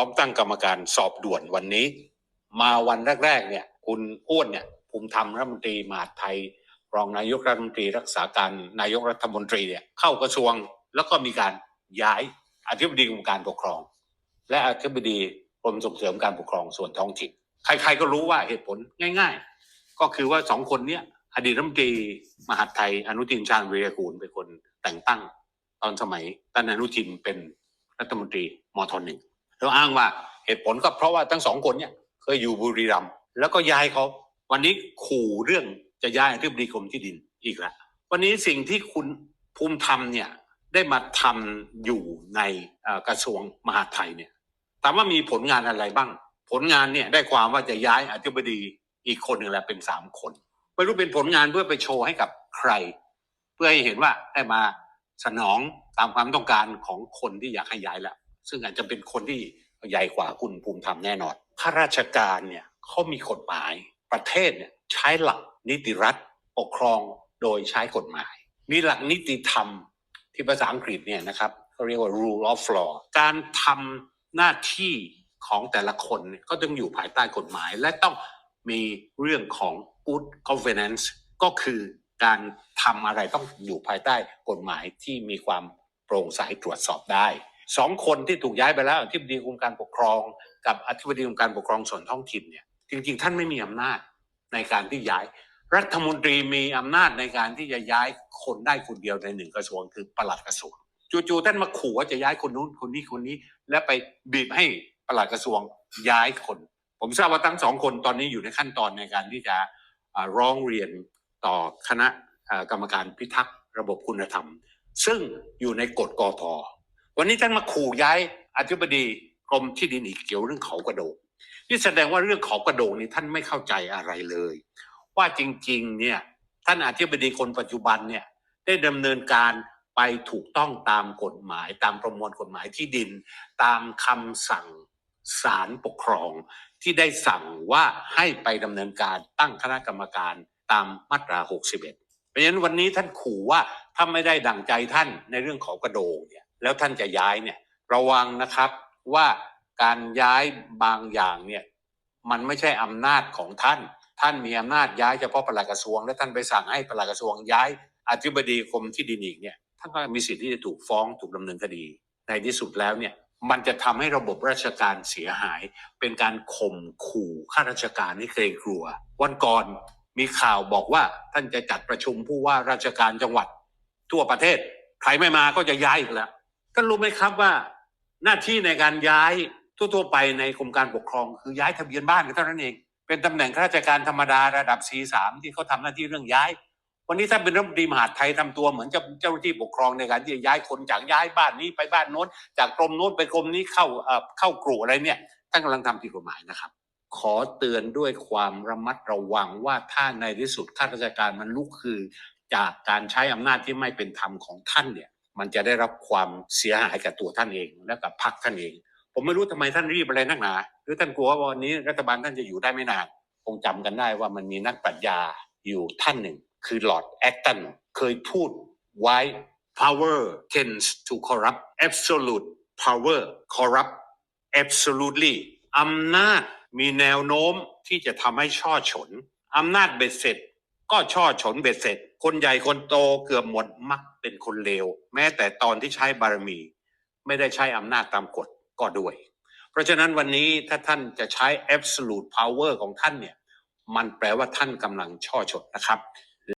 ร้อมตั้งกรรมการสอบด่วนวันนี้ มาวันแรก ๆ เนี่ย คุณอ้วนเนี่ยภูมิธรรมรัฐมนตรีมหาดไทย รองนายกรัฐมนตรีรักษาการนายกรัฐมนตรีเนี่ยเข้ากระทรวงแล้วก็มีการย้ายอธิบดีกรมการปกครอง และอธิบดีกรมส่งเสริมการปกครองส่วนท้องถิ่นใคร ๆ ก็รู้ว่าเหตุผลง่าย ๆ ก็คือว่าสองคนเนี้ยอดีตรัฐมนตรีมหาดไทยอนุทินชาญวีรกูลเป็นคนแต่งตั้ง ตอนสมัยท่านอนุทินเป็นรัฐมนตรีมทหนึ่ง แล้วอ้างว่าเหตุผลก็เพราะว่าทั้งสองคนเนี่ยเคยอยู่บุรีรัมย์แล้วก็ย้ายเขาวันนี้ขู่เรื่องจะย้ายอธิบดีกรมที่ดินอีกแล้ววันนี้สิ่งที่คุณภูมิธรรมเนี่ยได้มาทำอยู่ในกระทรวงมหาดไทยเนี่ยถามว่ามีผลงานอะไรบ้าง ผลงานเนี่ยได้ความว่าจะย้ายอธิบดีอีกคนหนึ่งแล้วเป็นสามคนไม่รู้เป็นผลงานเพื่อไปโชว์ให้กับใคร เพื่อให้เห็นว่าได้มาสนองตามความต้องการของคนที่อยากให้ย้ายแล้ว ซึ่งอาจจะเป็นคนที่ใหญ่กว่าคุณภูมิธรรมแน่นอนข้าราชการเนี่ยเขามีกฎหมายประเทศเนี่ยใช้หลักนิติรัฐปกครองโดยใช้กฎหมาย มีหลักนิติธรรมที่ภาษาอังกฤษเนี่ยนะครับเขาเรียกว่า rule of law การทำหน้าที่ของแต่ละคนเนี่ยก็ต้องอยู่ภายใต้กฎหมาย และต้องมีเรื่องของ good governance ก็คือการทำอะไรต้องอยู่ภายใต้กฎหมายที่มีความโปร่งใสตรวจสอบได้ สองคนที่ถูกย้ายไปแล้วอธิบดีกรมการปกครอง กับอธิบดีกรมการปกครองส่วนท้องถิ่นเนี่ยจริงๆ ท่านไม่มีอำนาจในการที่ย้าย รัฐมนตรีมีอำนาจในการที่จะย้ายคนได้คนเดียวในหนึ่งกระทรวงคือปลัดกระทรวงจู่ๆท่านมาขู่ว่าจะย้ายคนนู้นคนนี้คนนี้ และไปบีบให้ปลัดกระทรวงย้ายคน ผมทราบว่าทั้งสองคนตอนนี้อยู่ในขั้นตอนในการที่จะร้องเรียนต่อคณะกรรมการพิทักษ์ระบบคุณธรรม ซึ่งอยู่ในกฎกต วันนี้ท่านมาขู่ย้ายอธิบดีกรมที่ดินอีกเกี่ยวเรื่องเขากระโดงนี่แสดงว่าเรื่องเขากระโดงนี่ท่านไม่เข้าใจอะไรเลย ว่าจริงๆเนี่ยท่านอธิบดีคนปัจจุบันเนี่ยได้ดำเนินการไปถูกต้องตามกฎหมาย ตามประมวลกฎหมายที่ดิน ตามคำสั่งศาลปกครองที่ได้สั่งว่าให้ไปดำเนินการตั้งคณะกรรมการตามมาตรา 61 เพราะฉะนั้นวันนี้ท่านขู่ว่าถ้าไม่ได้ดั่งใจท่านในเรื่องของกระโดงเนี่ย แล้วท่านจะย้ายเนี่ยระวังนะครับว่าการย้ายบางอย่างเนี่ยมันไม่ใช่อำนาจของท่าน ท่านมีอำนาจย้ายเฉพาะปลัดกระทรวง และท่านไปสั่งให้ปลัดกระทรวงย้ายอธิบดีกรมที่ดินอีกเนี่ยท่านก็มีสิทธิ์ที่จะถูกฟ้องถูกดำเนินคดี ในที่สุดแล้วเนี่ยมันจะทำให้ระบบราชการเสียหาย เป็นการข่มขู่ข้าราชการที่เกรงกลัว วันก่อนมีข่าวบอกว่าท่านจะจัดประชุมผู้ว่าราชการจังหวัด ทั่วประเทศ ใครไม่มาก็จะย้ายอีกแล้ว ท่านรู้ไหมครับว่า หน้าที่ในการย้ายทั่วๆไปในกรมการปกครอง คือย้ายทะเบียนบ้านก็เท่านั้นเอง เป็นตำแหน่งข้าราชการธรรมดาระดับ C3 ที่เขาทำหน้าที่เรื่องย้าย วันนี้ถ้าเป็นรัฐมนตรีมหาดไทยทำตัวเหมือนเจ้าเจ้าหน้าที่ปกครองในการที่จะย้ายคนจากย้ายบ้านนี้ไปบ้านโน้น จากกรมโน้นไปกรมนี้เข้าเอ่อเข้ากรุอะไรเนี่ยท่านกำลังทำผิดกฎหมายนะครับ ขอเตือนด้วยความระมัดระวังว่าถ้าในที่สุดข้าราชการมันลุกคือ จากการใช้อำนาจที่ไม่เป็นธรรมของท่านเนี่ย มันจะได้รับความเสียหายกับตัวท่านเองและกับพรรคท่านเอง ผมไม่รู้ทำไมท่านรีบอะไรนักหนา หรือท่านกลัวว่าวันนี้รัฐบาลท่านจะอยู่ได้ไม่นาน คงจำกันได้ว่ามันมีนักปรัชญาอยู่ท่านหนึ่ง คือลอร์ดแอคตันเคยพูดไว้ power tends to corrupt absolute power corrupt absolutely อำนาจมีแนวโน้มที่จะทำให้ช่อฉนอำนาจเบ็ดเสร็จ ก็ช่อฉนเบ็ดเสร็จ คนใหญ่คนโตเกือบหมดมักเป็นคนเลว แม้แต่ตอนที่ใช้บารมี ไม่ได้ใช้อำนาจตามกฎก็ด้วย เพราะฉะนั้นวันนี้ถ้าท่านจะใช้ absolute power ของท่านเนี่ย มันแปลว่าท่านกำลังช่อฉนนะครับ